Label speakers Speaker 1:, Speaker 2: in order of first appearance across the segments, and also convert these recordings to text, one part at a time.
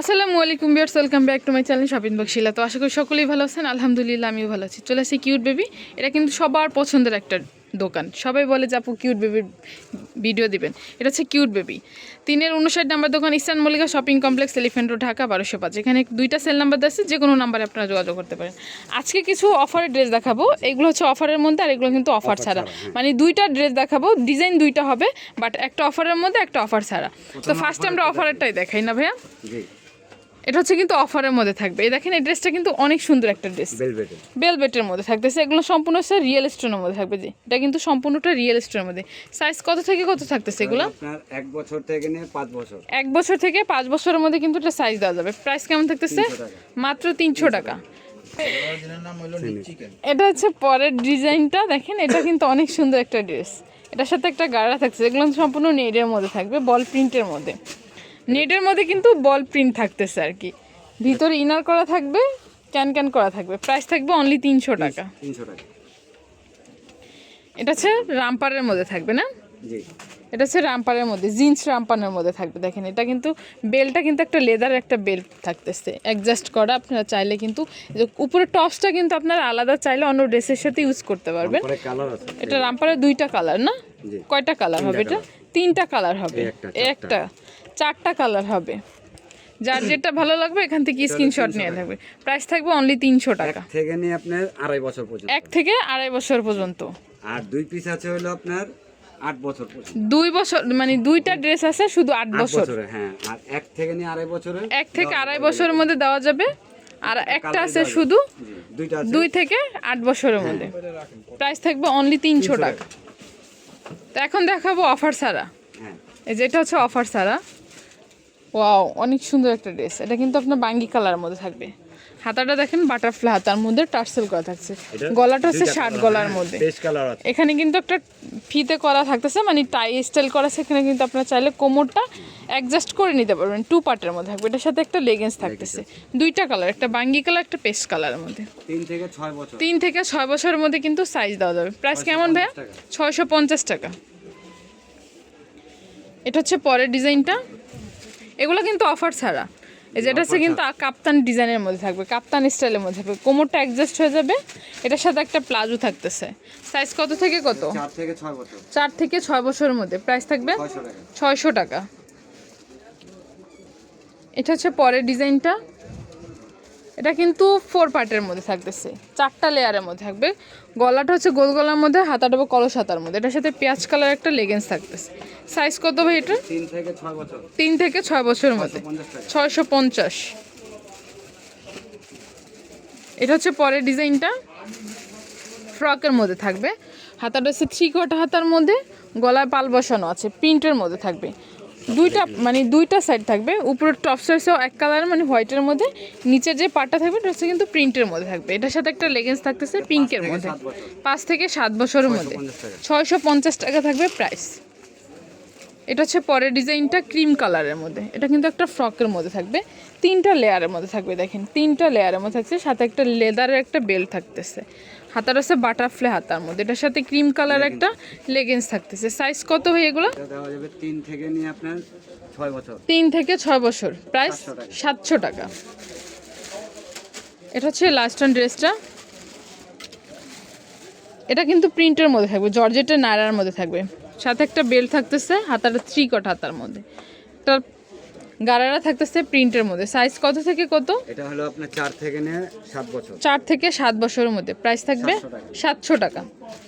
Speaker 1: আসসালামু আলাইকুম viewers welcome back to my channel shopping বক্সিলা তো আশা করি সকলেই ভালো আছেন, আলহামদুলিল্লাহ আমিও ভালো আছি। চলে আসি কিউট বেবি, এটা কিন্তু সবার পছন্দের একটা দোকান। সবাই বলে যে আপু কিউট বেবির ভিডিও দিবেন। এটা হচ্ছে কিউট বেবি তিনের উনষাট নাম্বার দোকান Eastern Mallika shopping complex Elephant Road Dhaka বারোশো পাঁচ। এখানে দুইটা সেল নাম্বার আছে যে কোনো নাম্বারে আপনারা যোগাযোগ করতে পারেন। আজকে কিছু অফারের ড্রেস দেখাবো। এগুলো হচ্ছে অফারের মধ্যে আর এগুলো কিন্তু অফার ছাড়া। মানে দুইটা ড্রেস দেখাবো ডিজাইন দুইটা হবে বাট একটা অফারের মধ্যে একটা অফার ছাড়া। তো ফার্স্ট আমরা অফারেরটাই দেখাই না ভাইয়া? এটা হচ্ছে কিন্তু অফারের মধ্যে থাকবে। এই দেখেন এই ড্রেসটা কিন্তু অনেক সুন্দর একটা ড্রেস বেলবেটের মধ্যে থাকতেছে। এগুলো সম্পূর্ণ হচ্ছে রিয়েল স্টোনের মধ্যে থাকবে জি এটা কিন্তু সম্পূর্ণটা রিয়েল স্টোনের মধ্যে। সাইজ কত থেকে কত থাকতেছে এগুলো?
Speaker 2: আপনার এক বছর থেকে নিয়ে পাঁচ বছর।
Speaker 1: এক বছর থেকে পাঁচ বছরের মধ্যে কিন্তু এটা সাইজ দেওয়া যাবে। প্রাইস কেমন থাকতেছে? মাত্র তিনশো টাকা। এটা হচ্ছে পরের ডিজাইনটা। দেখেন এটা কিন্তু অনেক সুন্দর একটা ড্রেস এটার সাথে একটা গাড়া থাকছে এগুলো সম্পূর্ণ নেটের মধ্যে থাকবে বল প্রিন্টের মধ্যে। নেটের মধ্যে কিন্তু বল প্রিন্ট থাকতেছে আর কি। ভিতরে ইনার করা থাকবে ক্যান ক্যান করা থাকবে। প্রাইস থাকবে অনলি তিনশো টাকা।
Speaker 2: তিনশো টাকা।
Speaker 1: এটা হচ্ছে রামপারের মধ্যে থাকবে না? এটা হচ্ছে রামপারের মধ্যে জিন্স রামপানের মধ্যে থাকবে। দেখেন এটা কিন্তু বেলটা কিন্তু একটা লেদার একটা বেল্ট থাকতেছে। অ্যাডজাস্ট করা আপনারা চাইলে কিন্তু উপরে টপসটা কিন্তু আপনারা আলাদা চাইলে অন্য ড্রেসের সাথে ইউজ করতে পারবেন। এটা রামপারের দুইটা কালার না? কয়টা কালার হবে এটা? তিনটা কালার হবে।
Speaker 2: একটা।
Speaker 1: চারটা কালার হবে। যার যেটা ভালো লাগবে এখান থেকে স্ক্রিনশট নিয়ে থাকবে প্রাইস থাকবে অনলি তিনশো টাকা।
Speaker 2: থেকে নিয়ে আপনার আড়াই বছর পর্যন্ত।
Speaker 1: এক থেকে আড়াই বছর পর্যন্ত।
Speaker 2: আর দুই পিস আছে হলো আপনার আট বছর
Speaker 1: দুই বছর মানে দুইটা ড্রেস আছে শুধু আট বছর।
Speaker 2: হ্যাঁ। আর এক থেকে নিয়ে আড়াই বছরের
Speaker 1: এক থেকে আড়াই বছরের। মধ্যে দেওয়া যাবে। আর একটা আছে শুধু দুই থেকে আট বছরের মধ্যে। প্রাইস থাকবে অনলি তিনশো টাকা। তো এখন দেখাবো অফার ছাড়া।
Speaker 2: হ্যাঁ।
Speaker 1: এই যেটা হচ্ছে অফার ছাড়া। ওয়াও অনেক সুন্দর একটা ড্রেস এটা কিন্তু আপনার বাঙ্গি কালারের মধ্যে থাকবে। হাতাটা দেখেন বাটারফ্লাই হাতার মধ্যে টার্সেল করা থাকছে। গলাটা হচ্ছে
Speaker 2: দুইটা
Speaker 1: শার্ট গলার মধ্যে।
Speaker 2: বেশ কালার আছে।
Speaker 1: এখানে কিন্তু একটা ফিতে করা থাকতেছে মানে টাই স্টাইল করা সেখানে কিন্তু আপনার চাইলে কোমরটা অ্যাডজাস্ট করে নিতে পারবেন টু পার্টের মধ্যে থাকবে। এটার সাথে একটা লেগেন্স থাকতেছে। দুইটা কালার একটা বাঙ্গি কালার একটা পেস্ট কালারের মধ্যে।
Speaker 2: তিন থেকে ছয় বছর।
Speaker 1: তিন থেকে ছয় বছরের মধ্যে কিন্তু সাইজ দেওয়া যাবে। প্রাইস কেমন ভাইয়া? ছয়শো পঞ্চাশ টাকা। এটা হচ্ছে পরের ডিজাইনটা এগুলো কিন্তু অফার ছাড়া। এই যেটা হচ্ছে কিন্তু কাপ্তান ডিজাইনের মধ্যে থাকবে কাপ্তান স্টাইলের মধ্যে থাকবে। কোমরটা অ্যাডজাস্ট হয়ে যাবে এটার সাথে একটা প্লাজো থাকতেছে। সাইজ কত থেকে কত?
Speaker 2: চার থেকে ছয় বছর।
Speaker 1: চার থেকে ছয় বছরের মধ্যে। প্রাইস থাকবে
Speaker 2: ছয়শো টাকা।
Speaker 1: এটা হচ্ছে পরের ডিজাইনটা এটা কিন্তু ফোর পার্টের মধ্যে থাকতেছে। চারটা লেয়ারের মধ্যে থাকবে। গলাটা হচ্ছে গোল গলার মধ্যে হাতাটা হবে কলস হাতার মধ্যে। এটার সাথে পেঁয়াজ কালার একটা লেগেন্স থাকতেছে। সাইজ কত ভাই এটা
Speaker 2: তিন থেকে ছয় বছর।
Speaker 1: তিন থেকে ছয় বছরের মধ্যে। ছয়শো পঞ্চাশ এটা হচ্ছে পরের ডিজাইনটা। ফ্রকের মধ্যে থাকবে। হাতাটা হচ্ছে থ্রি কোয়ার্টার হাতার মধ্যে। গলায় পাল বসানো আছে প্রিন্টের মধ্যে থাকবে। দুইটা মানে দুইটা সাইড থাকবে। উপরের টপ সাইজেও এক কালার মানে হোয়াইটের মধ্যে। নিচের যে পাটটা থাকবে এটা হচ্ছে কিন্তু প্রিন্টের মধ্যে থাকবে। এটার সাথে একটা লেগেন্স থাকতেছে পিঙ্কের মধ্যে। পাঁচ থেকে সাত বছরের মধ্যে। ছয়শো পঞ্চাশ টাকা। থাকবে প্রাইস এটা হচ্ছে পরের ডিজাইনটা ক্রিম কালারের মধ্যে। এটা কিন্তু একটা ফ্রকের মধ্যে থাকবে। তিনটা লেয়ারের মধ্যে থাকবে দেখেন। তিনটা লেয়ারের মধ্যে থাকছে। সাথে একটা লেদারের একটা বেল্ট থাকতেছে। হাতার আছে বাটারফ্লাই হাতার মধ্যে। এটার সাথে ক্রিম কালার একটা লেগেন্স থাকতেছে। সাইজ কত হয় এগুলো?
Speaker 2: তিন থেকে নিয়ে আপনার ছয় বছর।
Speaker 1: তিন থেকে ছয় বছর। প্রাইস সাতশো টাকা। এটা হচ্ছে লাস্ট অন ড্রেসটা এটা কিন্তু প্রিন্টের মধ্যে থাকবে জর্জেটের নাড়ার মধ্যে থাকবে। সাথে একটা বেল্ট থাকতেছে হাতাটা থ্রি কট হাতার মধ্যে। একটা গাড়ারা থাকতেছে প্রিন্টের মধ্যে। সাইজ কত থেকে কত?
Speaker 2: এটা হলো আপনার চার থেকে সাত বছর।
Speaker 1: চার থেকে সাত বছরের মধ্যে। প্রাইস থাকবে
Speaker 2: 700 টাকা।
Speaker 1: সাতশো টাকা।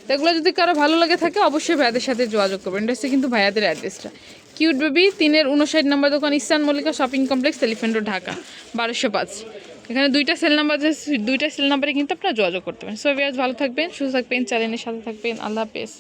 Speaker 1: তো এগুলো যদি কারও ভালো লাগে থাকে অবশ্যই ভাইয়াদের সাথে যোগাযোগ করবেন। এটা হচ্ছে কিন্তু ভাইয়াদের অ্যাড্রেসটা কিউট বেবি তিনের উনষাট নম্বর দোকান Eastern Mallika shopping complex Elephant Road Dhaka বারোশো পাঁচ। এখানে দুইটা সেল নাম্বার আছে দুইটা সেল নাম্বারে কিন্তু আপনারা যোগাযোগ করতে পারেন। সো ভালো থাকবেন সুস্থ থাকবেন চ্যানেলের সাথে থাকবেন। আল্লাহ হাফেজ।